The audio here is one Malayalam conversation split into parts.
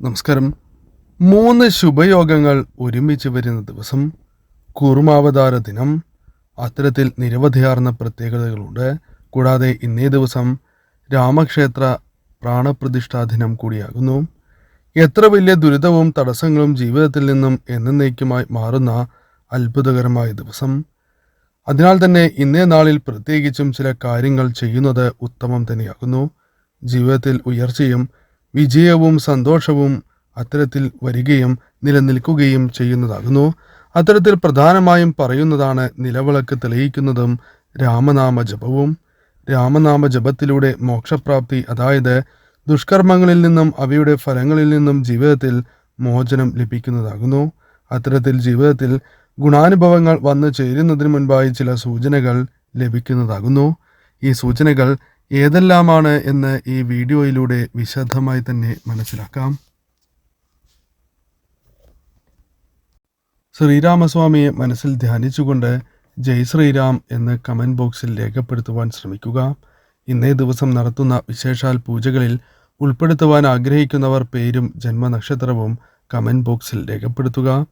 നമസ്കാരം. മൂന്ന് ശുഭയോഗങ്ങൾ ഒരുമിച്ച് വരുന്ന ദിവസം കൂർമാവതാര ദിനം. അത്തരത്തിൽ നിരവധിയാർന്ന പ്രത്യേകതകളുണ്ട്. കൂടാതെ ഇന്നേ ദിവസം രാമക്ഷേത്ര പ്രാണപ്രതിഷ്ഠാ ദിനം കൂടിയാകുന്നു. എത്ര വലിയ ദുരിതവും തടസ്സങ്ങളും ജീവിതത്തിൽ നിന്നും എന്നേക്കുമായി മാറുന്ന അത്ഭുതകരമായ ദിവസം. അതിനാൽ തന്നെ ഇന്നേ നാളിൽ പ്രത്യേകിച്ചും ചില കാര്യങ്ങൾ ചെയ്യുന്നത് ഉത്തമം തന്നെയാകുന്നു. ജീവിതത്തിൽ ഉയർച്ചയും വിജയവും സന്തോഷവും അത്തരത്തിൽ വരികയും നിലനിൽക്കുകയും ചെയ്യുന്നതാകുന്നു. അത്തരത്തിൽ പ്രധാനമായും പറയുന്നതാണ് നിലവിളക്ക് തെളിയിക്കുന്നതും രാമനാമ ജപവും. രാമനാമ ജപത്തിലൂടെ മോക്ഷപ്രാപ്തി അതായത് ദുഷ്കർമ്മങ്ങളിൽ നിന്നും അവയുടെ ഫലങ്ങളിൽ നിന്നും ജീവിതത്തിൽ മോചനം ലഭിക്കുന്നതാകുന്നു. അത്തരത്തിൽ ജീവിതത്തിൽ ഗുണാനുഭവങ്ങൾ വന്നു ചേരുന്നതിന് മുൻപായി ചില സൂചനകൾ ലഭിക്കുന്നതാകുന്നു. ഈ സൂചനകൾ ഏതെല്ലാമാണ് എന്ന് ഈ വീഡിയോയിലൂടെ വിശദമായി തന്നെ മനസ്സിലാക്കാം. ശ്രീരാമസ്വാമിയെ മനസ്സിൽ ധ്യാനിച്ചുകൊണ്ട് ജയ് ശ്രീരാം എന്ന് കമന്റ് ബോക്സിൽ രേഖപ്പെടുത്തുവാൻ ശ്രമിക്കുക. ഇന്നേ ദിവസം നടത്തുന്ന വിശേഷാൽ പൂജകളിൽ ഉൾപ്പെടുത്തുവാൻ ആഗ്രഹിക്കുന്നവർ പേരും ജന്മനക്ഷത്രവും കമന്റ് ബോക്സിൽ രേഖപ്പെടുത്തുക.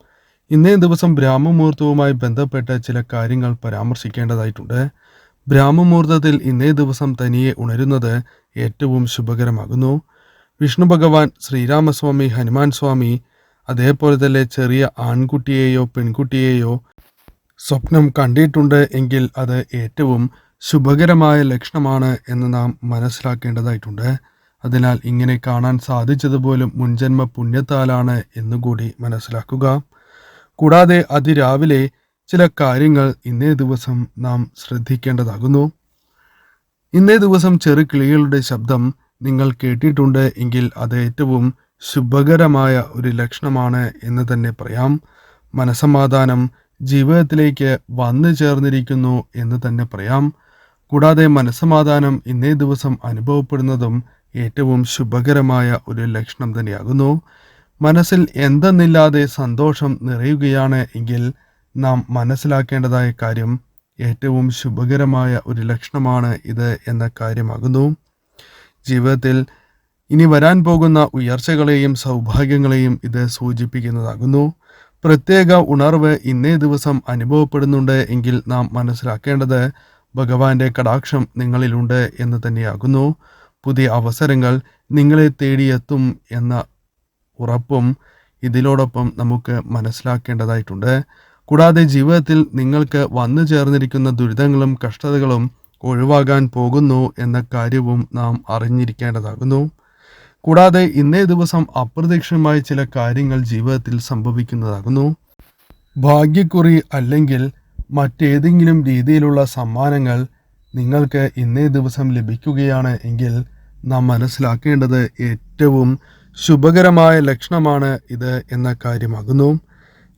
ഇന്നേ ദിവസം ബ്രാഹ്മമുഹൂർത്തവുമായി ബന്ധപ്പെട്ട ചില കാര്യങ്ങൾ പരാമർശിക്കേണ്ടതായിട്ടുണ്ട്. ബ്രാഹ്മമുഹൂർത്തത്തിൽ ഇന്നേ ദിവസം തനിയെ ഉണരുന്നത് ഏറ്റവും ശുഭകരമാകുന്നു. വിഷ്ണു ഭഗവാൻ ശ്രീരാമസ്വാമി ഹനുമാൻ സ്വാമി അതേപോലെ തന്നെ ചെറിയ ആൺകുട്ടിയെയോ പെൺകുട്ടിയെയോ സ്വപ്നം കണ്ടിട്ടുണ്ട് എങ്കിൽ അത് ഏറ്റവും ശുഭകരമായ ലക്ഷണമാണ് എന്ന് നാം മനസ്സിലാക്കേണ്ടതായിട്ടുണ്ട്. അതിനാൽ ഇങ്ങനെ കാണാൻ സാധിച്ചതുപോലും മുൻജന്മ പുണ്യത്താലാണ് എന്നുകൂടി മനസ്സിലാക്കുക. കൂടാതെ അതിരാവിലെ ചില കാര്യങ്ങൾ ഇന്നേ ദിവസം നാം ശ്രദ്ധിക്കേണ്ടതാകുന്നു. ഇന്നേ ദിവസം ചെറു കിളികളുടെ ശബ്ദം നിങ്ങൾ കേട്ടിട്ടുണ്ട് എങ്കിൽ അത് ഏറ്റവും ശുഭകരമായ ഒരു ലക്ഷണമാണ് എന്ന് തന്നെ പറയാം. മനസമാധാനം ജീവിതത്തിലേക്ക് വന്നു ചേർന്നിരിക്കുന്നു എന്ന് തന്നെ പറയാം. കൂടാതെ മനസമാധാനം ഇന്നേ ദിവസം അനുഭവപ്പെടുന്നതും ഏറ്റവും ശുഭകരമായ ഒരു ലക്ഷണം തന്നെയാകുന്നു. മനസ്സിൽ എന്തെന്നില്ലാതെ സന്തോഷം നിറയുകയാണ് എങ്കിൽ നാം മനസ്സിലാക്കേണ്ടതായ കാര്യം ഏറ്റവും ശുഭകരമായ ഒരു ലക്ഷണമാണ് ഇത് എന്ന കാര്യമാകുന്നു. ജീവിതത്തിൽ ഇനി വരാൻ പോകുന്ന ഉയർച്ചകളെയും സൗഭാഗ്യങ്ങളെയും ഇത് സൂചിപ്പിക്കുന്നതാകുന്നു. പ്രത്യേക ഉണർവ് ഇന്നേ ദിവസം അനുഭവപ്പെടുന്നുണ്ട് എങ്കിൽ നാം മനസ്സിലാക്കേണ്ടത് ഭഗവാന്റെ കടാക്ഷം നിങ്ങളിലുണ്ട് എന്ന് തന്നെയാകുന്നു. പുതിയ അവസരങ്ങൾ നിങ്ങളെ തേടിയെത്തും എന്ന ഉറപ്പും ഇതിനോടൊപ്പം നമുക്ക് മനസ്സിലാക്കേണ്ടതായിട്ടുണ്ട്. കൂടാതെ ജീവിതത്തിൽ നിങ്ങൾക്ക് വന്നു ചേർന്നിരിക്കുന്ന ദുരിതങ്ങളും കഷ്ടതകളും ഒഴിവാകാൻ പോകുന്നു എന്ന കാര്യവും നാം അറിഞ്ഞിരിക്കേണ്ടതാകുന്നു. കൂടാതെ ഇന്നേ ദിവസം അപ്രതീക്ഷിതമായ ചില കാര്യങ്ങൾ ജീവിതത്തിൽ സംഭവിക്കുന്നതാകുന്നു. ഭാഗ്യക്കുറി അല്ലെങ്കിൽ മറ്റേതെങ്കിലും രീതിയിലുള്ള സമ്മാനങ്ങൾ നിങ്ങൾക്ക് ഇന്നേ ദിവസം ലഭിക്കുകയാണ് എങ്കിൽ നാം മനസ്സിലാക്കേണ്ടത് ഏറ്റവും ശുഭകരമായ ലക്ഷണമാണ് ഇത് എന്ന കാര്യമാകുന്നു.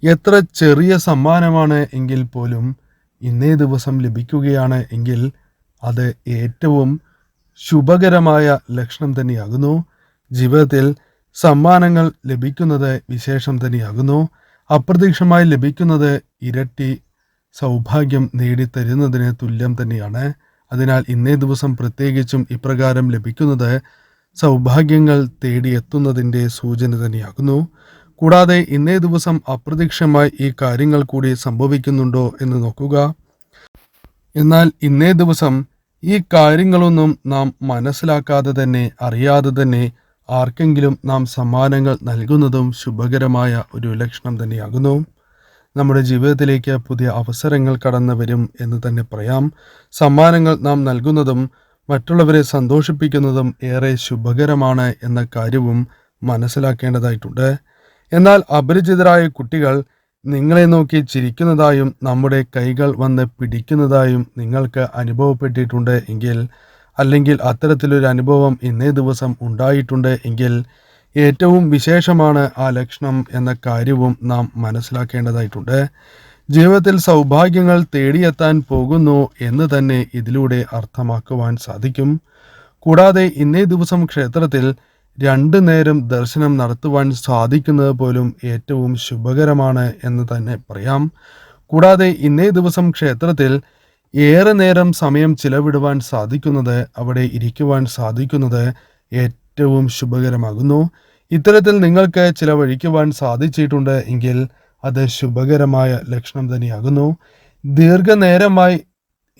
എത്ര ചെറിയ സമ്മാനമാണ് എങ്കിൽ പോലും ഇന്നേ ദിവസം ലഭിക്കുകയാണ് എങ്കിൽ അത് ഏറ്റവും ശുഭകരമായ ലക്ഷണം തന്നെയാകുന്നു. ജീവിതത്തിൽ സമ്മാനങ്ങൾ ലഭിക്കുന്നത് വിശേഷം തന്നെയാകുന്നു. അപ്രതീക്ഷമായി ലഭിക്കുന്നത് ഇരട്ടി സൗഭാഗ്യം നേടിത്തരുന്നതിന് തുല്യം തന്നെയാണ്. അതിനാൽ ഇന്നേ ദിവസം പ്രത്യേകിച്ചും ഇപ്രകാരം ലഭിക്കുന്നത് സൗഭാഗ്യങ്ങൾ തേടിയെത്തുന്നതിന്റെ സൂചന തന്നെയാകുന്നു. കൂടാതെ ഇന്നേ ദിവസം അപ്രതീക്ഷമായി ഈ കാര്യങ്ങൾ കൂടി സംഭവിക്കുന്നുണ്ടോ എന്ന് നോക്കുക. എന്നാൽ ഇന്നേ ദിവസം ഈ കാര്യങ്ങളൊന്നും നാം മനസ്സിലാക്കാതെ തന്നെ അറിയാതെ തന്നെ ആർക്കെങ്കിലും നാം സമ്മാനങ്ങൾ നൽകുന്നതും ശുഭകരമായ ഒരു ലക്ഷണം തന്നെയാകുന്നു. നമ്മുടെ ജീവിതത്തിലേക്ക് പുതിയ അവസരങ്ങൾ കടന്നു വരും എന്ന് തന്നെ പറയാം. സമ്മാനങ്ങൾ നാം നൽകുന്നതും മറ്റുള്ളവരെ സന്തോഷിപ്പിക്കുന്നതും ഏറെ ശുഭകരമാണ് എന്ന കാര്യവും മനസ്സിലാക്കേണ്ടതായിട്ടുണ്ട്. എന്നാൽ അപരിചിതരായ കുട്ടികൾ നിങ്ങളെ നോക്കി ചിരിക്കുന്നതായും നമ്മുടെ കൈകൾ വന്ന് പിടിക്കുന്നതായും നിങ്ങൾക്ക് അനുഭവപ്പെട്ടിട്ടുണ്ട് എങ്കിൽ അല്ലെങ്കിൽ അത്തരത്തിലൊരു അനുഭവം ഇന്നേ ദിവസം ഉണ്ടായിട്ടുണ്ട് എങ്കിൽ ഏറ്റവും വിശേഷമാണ് ആ ലക്ഷണം എന്ന കാര്യവും നാം മനസ്സിലാക്കേണ്ടതായിട്ടുണ്ട്. ജീവിതത്തിൽ സൗഭാഗ്യങ്ങൾ തേടിയെത്താൻ പോകുന്നു എന്ന് തന്നെ ഇതിലൂടെ അർത്ഥമാക്കുവാൻ സാധിക്കും. കൂടാതെ ഇന്നേ ദിവസം ക്ഷേത്രത്തിൽ രണ്ടു നേരം ദർശനം നടത്തുവാൻ സാധിക്കുന്നത് പോലും ഏറ്റവും ശുഭകരമാണ് എന്ന് തന്നെ പറയാം. കൂടാതെ ഇന്നേ ദിവസം ക്ഷേത്രത്തിൽ ഏറെ നേരം സമയം ചിലവിടുവാൻ സാധിക്കുന്നത് അവിടെ ഇരിക്കുവാൻ സാധിക്കുന്നത് ഏറ്റവും ശുഭകരമാകുന്നു. ഇത്തരത്തിൽ നിങ്ങൾക്ക് ചിലവഴിക്കുവാൻ സാധിച്ചിട്ടുണ്ട് എങ്കിൽ അത് ശുഭകരമായ ലക്ഷണം തന്നെയാകുന്നു. ദീർഘനേരമായി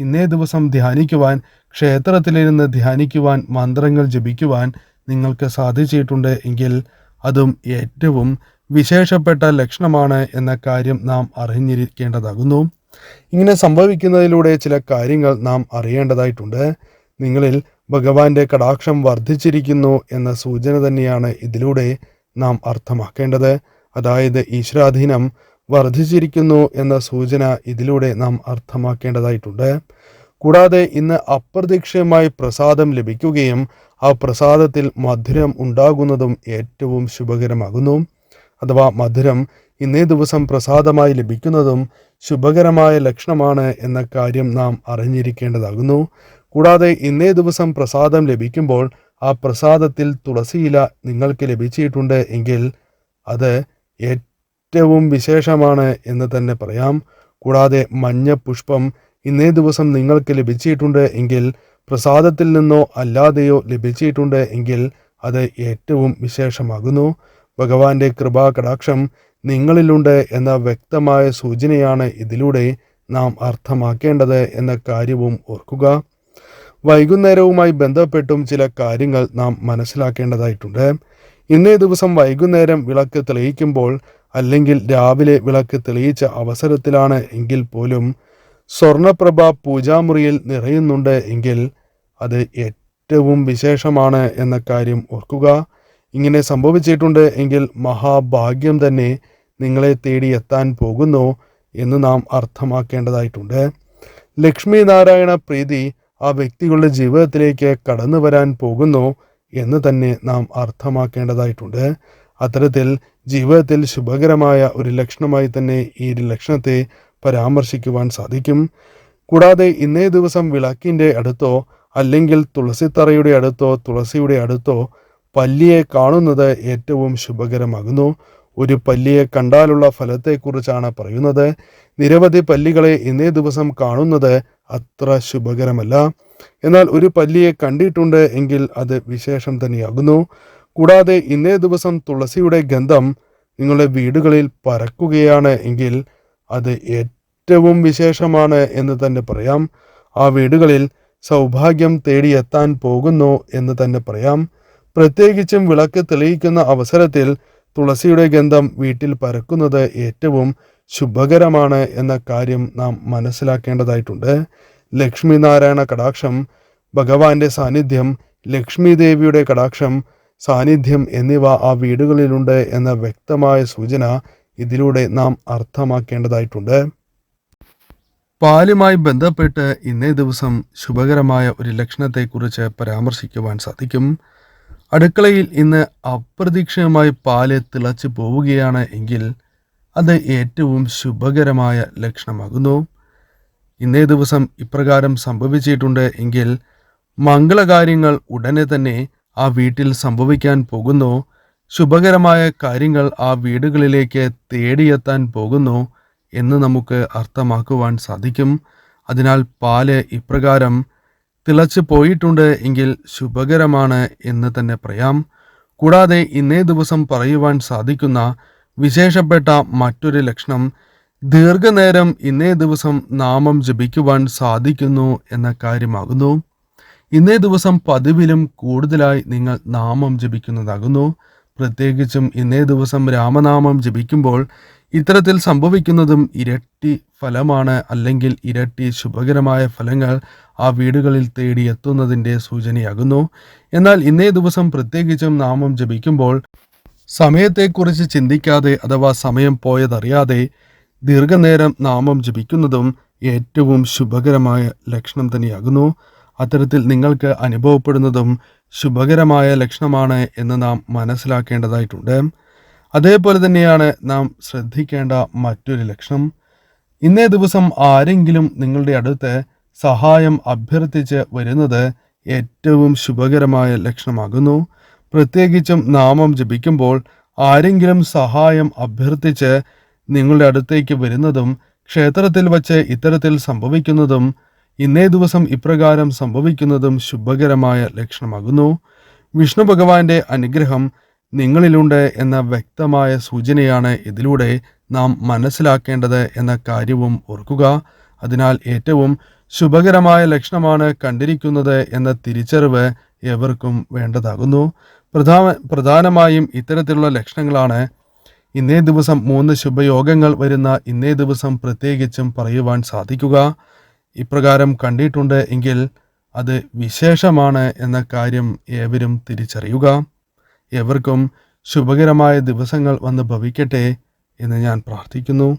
ഇന്നേ ദിവസം ധ്യാനിക്കുവാൻ ക്ഷേത്രത്തിലിരുന്ന് ധ്യാനിക്കുവാൻ മന്ത്രങ്ങൾ ജപിക്കുവാൻ നിങ്ങൾക്ക് സാധിച്ചിട്ടുണ്ട് എങ്കിൽ അതും ഏറ്റവും വിശേഷപ്പെട്ട ലക്ഷണമാണ് എന്ന കാര്യം നാം അറിഞ്ഞിരിക്കേണ്ടതാകുന്നു. ഇങ്ങനെ സംഭവിക്കുന്നതിലൂടെ ചില കാര്യങ്ങൾ നാം അറിയേണ്ടതായിട്ടുണ്ട്. നിങ്ങളിൽ ഭഗവാന്റെ കടാക്ഷം വർദ്ധിച്ചിരിക്കുന്നു എന്ന സൂചന തന്നെയാണ് ഇതിലൂടെ നാം അർത്ഥമാക്കേണ്ടത്. അതായത് ഈശ്വരാധീനം വർദ്ധിച്ചിരിക്കുന്നു എന്ന സൂചന ഇതിലൂടെ നാം അർത്ഥമാക്കേണ്ടതായിട്ടുണ്ട്. കൂടാതെ ഇന്ന് അപ്രതീക്ഷിതമായി പ്രസാദം ലഭിക്കുകയും ആ പ്രസാദത്തിൽ മധുരം ഉണ്ടാകുന്നതും ഏറ്റവും ശുഭകരമാകുന്നു. അഥവാ മധുരം ഇന്നേ ദിവസം പ്രസാദമായി ലഭിക്കുന്നതും ശുഭകരമായ ലക്ഷണമാണ് എന്ന കാര്യം നാം അറിഞ്ഞിരിക്കേണ്ടതാകുന്നു. കൂടാതെ ഇന്നേ ദിവസം പ്രസാദം ലഭിക്കുമ്പോൾ ആ പ്രസാദത്തിൽ തുളസിയില നിങ്ങൾക്ക് ലഭിച്ചിട്ടുണ്ട് എങ്കിൽ അത് ഏറ്റവും വിശേഷമാണ് എന്ന് തന്നെ പറയാം. കൂടാതെ മഞ്ഞ പുഷ്പം ഇന്നേ ദിവസം നിങ്ങൾക്ക് ലഭിച്ചിട്ടുണ്ട് എങ്കിൽ പ്രസാദത്തിൽ നിന്നോ അല്ലാതെയോ ലഭിച്ചിട്ടുണ്ട് എങ്കിൽ അത് ഏറ്റവും വിശേഷമാകുന്നു. ഭഗവാന്റെ കൃപാ കൃപാകടാക്ഷം നിങ്ങളിലുണ്ട് എന്ന വ്യക്തമായ സൂചനയാണ് ഇതിലൂടെ നാം അർത്ഥമാക്കേണ്ടത് എന്ന കാര്യവും ഓർക്കുക. വൈകുന്നേരവുമായി ബന്ധപ്പെട്ടും ചില കാര്യങ്ങൾ നാം മനസ്സിലാക്കേണ്ടതായിട്ടുണ്ട്. ഇന്നേ ദിവസം വൈകുന്നേരം വിളക്ക് തെളിയിക്കുമ്പോൾ അല്ലെങ്കിൽ രാവിലെ വിളക്ക് തെളിയിച്ച അവസരത്തിലാണ് എങ്കിൽ പോലും സ്വർണപ്രഭ പൂജാമുറിയിൽ നിറയുന്നുണ്ട് എങ്കിൽ അത് ഏറ്റവും വിശേഷമാണ് എന്ന കാര്യം ഓർക്കുക. ഇങ്ങനെ സംഭവിച്ചിട്ടുണ്ട് എങ്കിൽ മഹാഭാഗ്യം തന്നെ നിങ്ങളെ തേടി എത്താൻ പോകുന്നു എന്ന് നാം അർത്ഥമാക്കേണ്ടതായിട്ടുണ്ട്. ലക്ഷ്മി നാരായണ പ്രീതി ആ വ്യക്തികളുടെ ജീവിതത്തിലേക്ക് കടന്നു വരാൻ പോകുന്നു എന്ന് തന്നെ നാം അർത്ഥമാക്കേണ്ടതായിട്ടുണ്ട്. അത്തരത്തിൽ ജീവിതത്തിൽ ശുഭകരമായ ഒരു ലക്ഷണമായി തന്നെ ഈ ലക്ഷണത്തെ പരാമർശിക്കുവാൻ സാധിക്കും. കൂടാതെ ഇന്നേ ദിവസം വിളക്കിന്റെ അടുത്തോ അല്ലെങ്കിൽ തുളസിത്തറയുടെ അടുത്തോ തുളസിയുടെ അടുത്തോ പല്ലിയെ കാണുന്നത് ഏറ്റവും ശുഭകരമാകുന്നു. ഒരു പല്ലിയെ കണ്ടാലുള്ള ഫലത്തെക്കുറിച്ചാണ് പറയുന്നത്. നിരവധി പല്ലികളെ ഇന്നേ ദിവസം കാണുന്നത് അത്ര ശുഭകരമല്ല. എന്നാൽ ഒരു പല്ലിയെ കണ്ടിട്ടുണ്ട് എങ്കിൽ അത് വിശേഷം തന്നെയാകുന്നു. കൂടാതെ ഇന്നേ ദിവസം തുളസിയുടെ ഗന്ധം നിങ്ങളുടെ വീടുകളിൽ പരക്കുകയാണ് എങ്കിൽ അത് ഏറ്റവും വിശേഷമാണ് എന്ന് തന്നെ പറയാം. ആ വീടുകളിൽ സൗഭാഗ്യം തേടിയെത്താൻ പോകുന്നു എന്ന് തന്നെ പറയാം. പ്രത്യേകിച്ചും വിളക്ക് തെളിയിക്കുന്ന അവസരത്തിൽ തുളസിയുടെ ഗന്ധം വീട്ടിൽ പരക്കുന്നത് ഏറ്റവും ശുഭകരമാണ് എന്ന കാര്യം നാം മനസ്സിലാക്കേണ്ടതായിട്ടുണ്ട്. ലക്ഷ്മി നാരായണ കടാക്ഷം ഭഗവാന്റെ സാന്നിധ്യം ലക്ഷ്മി ദേവിയുടെ കടാക്ഷം സാന്നിധ്യം എന്നിവ ആ വീടുകളിലുണ്ട് എന്ന വ്യക്തമായ സൂചന ഇതിലൂടെ നാം അർത്ഥമാക്കേണ്ടതായിട്ടുണ്ട്. പാലുമായി ബന്ധപ്പെട്ട് ഇന്നേ ദിവസം ശുഭകരമായ ഒരു ലക്ഷണത്തെക്കുറിച്ച് പരാമർശിക്കുവാൻ സാധിക്കും. അടുക്കളയിൽ ഇന്ന് അപ്രതീക്ഷിതമായി പാൽ തിളച്ചു പോവുകയാണ് എങ്കിൽ അത് ഏറ്റവും ശുഭകരമായ ലക്ഷണമാകുന്നു. ഇന്നേ ദിവസം ഇപ്രകാരം സംഭവിച്ചിട്ടുണ്ട് എങ്കിൽ മംഗളകാര്യങ്ങൾ ഉടനെ തന്നെ ആ വീട്ടിൽ സംഭവിക്കാൻ പോകുന്നു. ശുഭകരമായ കാര്യങ്ങൾ ആ വീടുകളിലേക്ക് തേടിയെത്താൻ പോകുന്നു എന്ന് നമുക്ക് അർത്ഥമാക്കുവാൻ സാധിക്കും. അതിനാൽ പാൽ ഇപ്രകാരം തിളച്ചു പോയിട്ടുണ്ട് എങ്കിൽ ശുഭകരമാണ് എന്ന് തന്നെ പറയാം. കൂടാതെ ഇന്നേ ദിവസം പറയുവാൻ സാധിക്കുന്ന വിശേഷപ്പെട്ട മറ്റൊരു ലക്ഷണം ദീർഘനേരം ഇന്നേ ദിവസം നാമം ജപിക്കുവാൻ സാധിക്കുന്നു എന്ന കാര്യമാകുന്നു. ഇന്നേ ദിവസം പതിവിലും കൂടുതലായി നിങ്ങൾ നാമം ജപിക്കുന്നതാകുന്നു. പ്രത്യേകിച്ചും ഇന്നേ ദിവസം രാമനാമം ജപിക്കുമ്പോൾ ഇത്തരത്തിൽ സംഭവിക്കുന്നതും ഇരട്ടി ഫലമാണ് അല്ലെങ്കിൽ ഇരട്ടി ശുഭകരമായ ഫലങ്ങൾ ആ വീടുകളിൽ തേടി എത്തുന്നതിന്റെ സൂചനയാകുന്നു. എന്നാൽ ഇന്നേ ദിവസം പ്രത്യേകിച്ചും നാമം ജപിക്കുമ്പോൾ സമയത്തെക്കുറിച്ച് ചിന്തിക്കാതെ അഥവാ സമയം പോയതറിയാതെ ദീർഘനേരം നാമം ജപിക്കുന്നതും ഏറ്റവും ശുഭകരമായ ലക്ഷണം തന്നെയാകുന്നു. അത്തരത്തിൽ നിങ്ങൾക്ക് അനുഭവപ്പെടുന്നതും ശുഭകരമായ ലക്ഷണമാണ് എന്ന് നാം മനസ്സിലാക്കേണ്ടതായിട്ടുണ്ട്. അതേപോലെ തന്നെയാണ് നാം ശ്രദ്ധിക്കേണ്ട മറ്റൊരു ലക്ഷണം. ഇന്നേ ദിവസം ആരെങ്കിലും നിങ്ങളുടെ അടുത്ത് സഹായം അഭ്യർത്ഥിച്ച് വരുന്നത് ഏറ്റവും ശുഭകരമായ ലക്ഷണമാകുന്നു. പ്രത്യേകിച്ചും നാമം ജപിക്കുമ്പോൾ ആരെങ്കിലും സഹായം അഭ്യർത്ഥിച്ച് നിങ്ങളുടെ അടുത്തേക്ക് വരുന്നതും ക്ഷേത്രത്തിൽ വച്ച് ഇത്തരത്തിൽ സംഭവിക്കുന്നതും ഇന്നേ ദിവസം ഇപ്രകാരം സംഭവിക്കുന്നതും ശുഭകരമായ ലക്ഷണമാകുന്നു. വിഷ്ണു ഭഗവാന്റെ അനുഗ്രഹം നിങ്ങളിലുണ്ട് എന്ന വ്യക്തമായ സൂചനയാണ് ഇതിലൂടെ നാം മനസ്സിലാക്കേണ്ടത് എന്ന കാര്യവും ഓർക്കുക. അതിനാൽ ഏറ്റവും ശുഭകരമായ ലക്ഷണമാണ് കണ്ടിരിക്കുന്നത് എന്ന തിരിച്ചറിവ് എവർക്കും വേണ്ടതാകുന്നു. പ്രധാന പ്രധാനമായും ഇത്തരത്തിലുള്ള ലക്ഷണങ്ങളാണ്. ഇന്നേ ദിവസം മൂന്ന് ശുഭയോഗങ്ങൾ വരുന്ന ഇന്നേ ദിവസം പ്രത്യേകിച്ചും പറയുവാൻ സാധിക്കുക. ഇപ്രകാരം കണ്ടിട്ടുണ്ട് എങ്കിൽ അത് വിശേഷമാണ് എന്ന കാര്യം ഏവരും തിരിച്ചറിയുക. എവർക്കും ശുഭകരമായ ദിവസങ്ങൾ വന്ന് ഭവിക്കട്ടെ എന്ന് ഞാൻ പ്രാർത്ഥിക്കുന്നു.